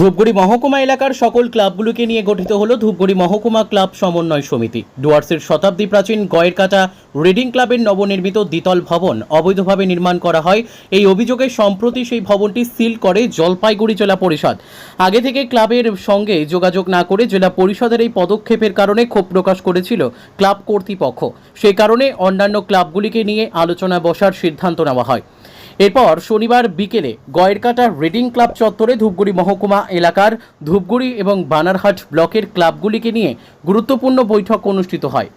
ধূপগুড়ি মহকুমা এলাকার সকল ক্লাবগুলোকে নিয়ে গঠিত হলো ধূপগুড়ি মহকুমা ক্লাব সমন্বয় সমিতি। ডুয়ার্সের শতাব্দী প্রাচীন গয়ের কাটা রিডিং ক্লাবের নবনির্মিত দ্বিতল ভবন অবৈধভাবে নির্মাণ করা হয়। এই অভিযোগে সম্প্রতি সেই ভবনটি সিল করে জলপাইগুড়ি জেলা পরিষদ। আগে থেকে ক্লাবের সঙ্গে যোগাযোগ না করে জেলা পরিষদের এই পদক্ষেপের কারণে ক্ষোভ প্রকাশ করেছিল ক্লাব কর্তৃপক্ষ। সেই কারণে অন্যান্য ক্লাবগুলিকে নিয়ে আলোচনা বসার সিদ্ধান্ত নেওয়া হয়। এরপর শনিবার বিকেলে গয়েরকাটা রিডিং ক্লাব চত্বরে ধূপগুড়ি মহকুমা এলাকার ধূপগুড়ি এবং বানারহাট ব্লকের ক্লাবগুলিকে নিয়ে গুরুত্বপূর্ণ বৈঠক অনুষ্ঠিত হয়।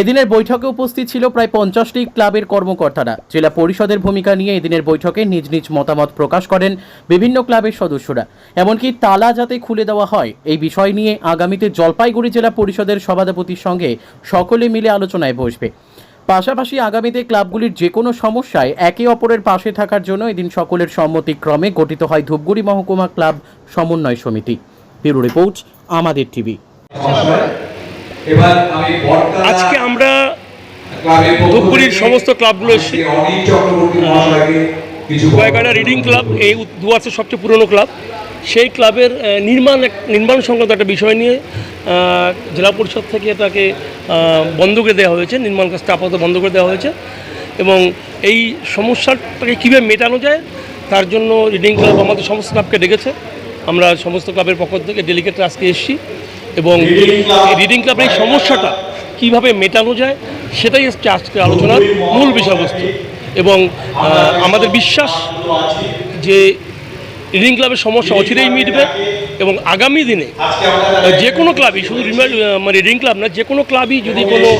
এদিনের বৈঠকে উপস্থিত ছিল প্রায় পঞ্চাশটি ক্লাবের কর্মকর্তারা। জেলা পরিষদের ভূমিকা নিয়ে এদিনের বৈঠকে নিজ নিজ মতামত প্রকাশ করেন বিভিন্ন ক্লাবের সদস্যরা। এমনকি তালা যাতে খুলে দেওয়া হয়, এই বিষয় নিয়ে আগামীতে জলপাইগুড়ি জেলা পরিষদের সভাপতির সঙ্গে সকলে মিলে আলোচনায় বসবে। পাশাপাশি আগামীতে ক্লাবগুলির যে কোনো সমস্যায় একে অপরের পাশে থাকার জন্য এদিন সকলের সম্মতিক্রমে গঠিত হয় ধূপগুড়ি মহকুমা ক্লাব সমন্বয় সমিতি ব্যুরো রিপোর্ট আমাদের টিভি এবার আজকে আমরা ধূপগুড়ির সমস্ত ক্লাবগুলো এসেছি কয়েকটা রিডিং ক্লাব এই দুয়ার্সের সবচেয়ে পুরনো ক্লাব সেই ক্লাবের নির্মাণ নির্মাণ সংক্রান্ত একটা বিষয় নিয়ে জেলা পরিষদ থেকে এটাকে বন্ধ করে দেওয়া হয়েছে নির্মাণ কাজটা আপাতত বন্ধ করে দেওয়া হয়েছে। এবং এই সমস্যাটাকে কীভাবে মেটানো যায় তার জন্য রিডিং ক্লাব আমাদের সমস্ত ক্লাবকে ডেকেছে। আমরা সমস্ত ক্লাবের পক্ষ থেকে ডেলিগেট আজকে এসেছি এবং এই রিডিং ক্লাবের এই সমস্যাটা কীভাবে মেটানো যায় সেটাই হচ্ছে আজকের আলোচনার মূল বিষয়বস্তু। এবং আমাদের বিশ্বাস যে রিডিং ক্লাবের সমস্যা অচিরেই মিটবে এবং আগামী দিনে যে কোনো ক্লাবই শুধু মানে রিডিং ক্লাব না যে কোনো ক্লাবই যদি কোনো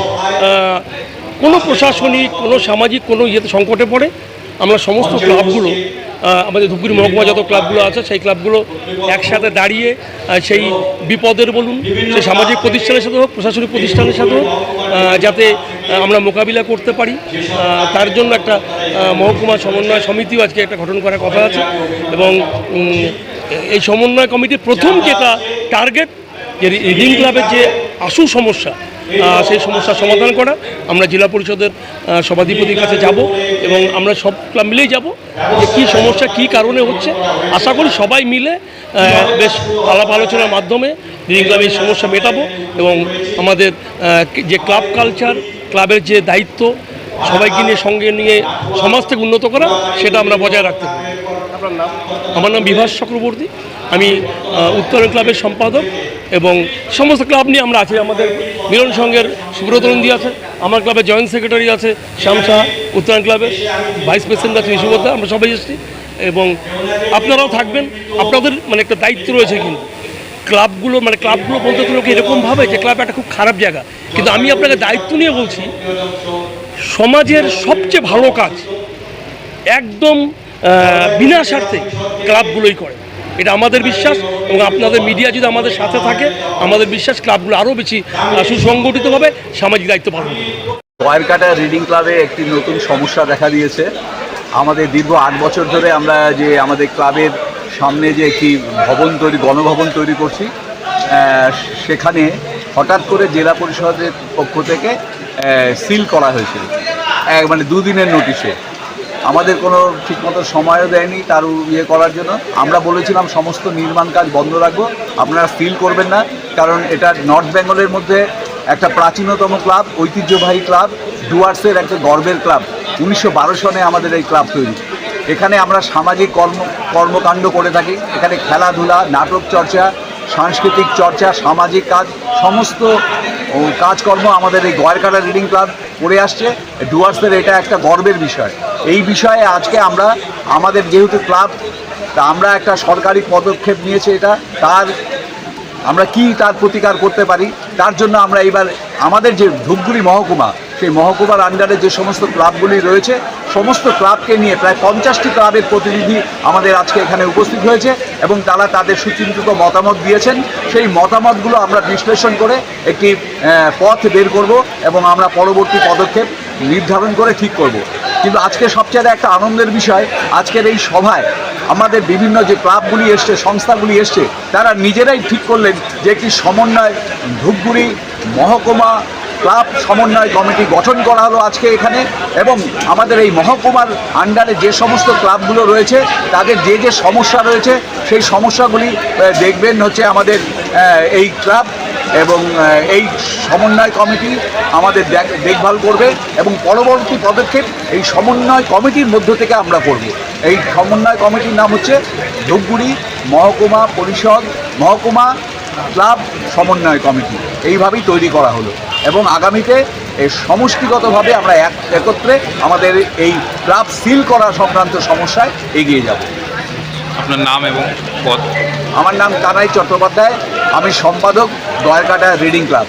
কোনো প্রশাসনিক কোনো সামাজিক কোনো ইয়েতে সংকটে পড়ে আমরা সমস্ত ক্লাবগুলো আমাদের ধূপগুড়ি মহকুমা যত ক্লাবগুলো আছে সেই ক্লাবগুলো একসাথে দাঁড়িয়ে সেই বিপদের বলুন সেই সামাজিক প্রতিষ্ঠানের সাথে হোক প্রশাসনিক প্রতিষ্ঠানের সাথে হোক যাতে আমরা মোকাবিলা করতে পারি। তার জন্য একটা মহকুমা সমন্বয় সমিতিও আজকে একটা গঠন করার কথা আছে। এবং এই সমন্বয় কমিটির প্রথম যেটা টার্গেট যে রিডিং ক্লাবের যে আসল সমস্যা সেই সমস্যার সমাধান করা। আমরা জেলা পরিষদের সভাধিপতির কাছে যাব এবং আমরা সব ক্লাব মিলেই যাব যে কী সমস্যা, কী কারণে হচ্ছে। আশা করি সবাই মিলে বেশ আলাপ আলোচনার মাধ্যমে রিডিং ক্লাবের সমস্যা মেটাবো এবং আমাদের যে ক্লাব কালচার ক্লাবের যে দায়িত্ব সবাইকে নিয়ে সঙ্গে নিয়ে সমাজটাকে উন্নত করা সেটা আমরা বজায় রাখতে পারি। আমার নাম বিভাস চক্রবর্তী। আমি উত্তরণ ক্লাবের সম্পাদক এবং সমস্ত ক্লাব নিয়ে আমরা আছি। আমাদের মিলন সংঘের সুব্রত নন্দী আছে আমার ক্লাবের জয়েন্ট সেক্রেটারি আছে শ্যাম সাহা উত্তরণ ক্লাবের ভাইস প্রেসিডেন্ট আছে বিশুবদ্ধা আমরা সবাই এসেছি। এবং আপনারাও থাকবেন আপনাদের মানে একটা দায়িত্ব রয়েছে কিন্তু। ক্লাবগুলো মানে ক্লাবগুলো বলতে লোকে এরকমভাবে যে ক্লাব একটা খুব খারাপ জায়গা। কিন্তু আমি আপনাকে দায়িত্ব নিয়ে বলছি, সমাজের সবচেয়ে ভালো কাজ একদম বিনা স্বার্থে ক্লাবগুলোই করে। এটা আমাদের বিশ্বাস এবং আপনাদের মিডিয়া যদি আমাদের সাথে থাকে, আমাদের বিশ্বাস ক্লাবগুলো আরও বেশি সুসংগঠিতভাবে সামাজিক দায়িত্ব পালন ওয়ারকাটা রিডিং ক্লাবে একটি নতুন সমস্যা দেখা দিয়েছে। আমাদের দীর্ঘ আট বছর ধরে আমরা যে আমাদের ক্লাবের সামনে যে একটি ভবন তৈরি, গণভবন তৈরি করছি সেখানে হঠাৎ করে জেলা পরিষদের পক্ষ থেকে সিল করা হয়েছিল। মানে দুদিনের নোটিশে আমাদের কোনো ঠিকমতো সময়ও দেয়নি তার ইয়ে করার জন্য। আমরা বলেছিলাম, সমস্ত নির্মাণ কাজ বন্ধ রাখব। আপনারা ফিল করবেন না। কারণ এটা নর্থ বেঙ্গলের মধ্যে একটা প্রাচীনতম ক্লাব, ঐতিহ্যবাহী ক্লাব, ডুয়ার্সের একটা গর্বের ক্লাব। উনিশশো বারো সনে আমাদের এই ক্লাব তৈরি। এখানে আমরা সামাজিক কর্ম, কর্মকাণ্ড করে থাকি। এখানে খেলাধুলা, নাটক চর্চা, সাংস্কৃতিক চর্চা, সামাজিক কাজ, সমস্ত কাজকর্ম আমাদের এই গয়েরকাটা রিডিং ক্লাব করে আসছে। ডুয়ার্সের এটা একটা গর্বের বিষয়। এই বিষয়ে আজকে আমরা, আমাদের যেহেতু ক্লাব, তা আমরা একটা সরকারি পদক্ষেপ নিয়েছে এটা। তার, আমরা কি তার প্রতিকার করতে পারি, তার জন্য আমরা এবার আমাদের যে ধূপগুড়ি মহকুমা সেই মহকুমার আন্ডারে যে সমস্ত ক্লাবগুলি রয়েছে, সমস্ত ক্লাবকে নিয়ে প্রায় পঞ্চাশটি ক্লাবের প্রতিনিধি আমাদের আজকে এখানে উপস্থিত হয়েছে এবং তারা তাদের সুচিন্তিত মতামত দিয়েছেন। সেই মতামতগুলো আমরা বিশ্লেষণ করে একটি পথ বের করব এবং আমরা পরবর্তী পদক্ষেপ নির্ধারণ করে ঠিক করব। কিন্তু আজকে সবচেয়ে একটা আনন্দের বিষয়, আজকের এই সভায় আমাদের বিভিন্ন যে ক্লাবগুলি এসছে, সংস্থাগুলি এসছে, তারা নিজেরাই ঠিক করলেন যে একটি সমন্বয় ধূপগুড়ি মহকুমা ক্লাব সমন্বয় কমিটি গঠন করা হলো আজকে এখানে এবং আমাদের এই মহকুমার আন্ডারে যে সমস্ত ক্লাবগুলো রয়েছে, তাদের যে যে সমস্যা রয়েছে, সেই সমস্যাগুলি দেখবেন হচ্ছে আমাদের এই ক্লাব এবং এই সমন্বয় কমিটি আমাদের দেখ- দেখভাল করবে এবং পরবর্তী পদক্ষেপ এই সমন্বয় কমিটির মধ্য থেকে আমরা করব। এই সমন্বয় কমিটির নাম হচ্ছে ধূপগুড়ি মহকুমা পরিষদ মহকুমা ক্লাব সমন্বয় কমিটি। এইভাবেই তৈরি করা হলো। এবং আগামীতে এই সমষ্টিগতভাবে আমরা এক একত্রে আমাদের এই ক্লাব সিল করা সংক্রান্ত সমস্যায় এগিয়ে যাব। আপনার নাম এবং পদ? আমার নাম কানাই চট্টোপাধ্যায়। আমি সম্পাদক দয়ারকাটা রিডিং ক্লাব।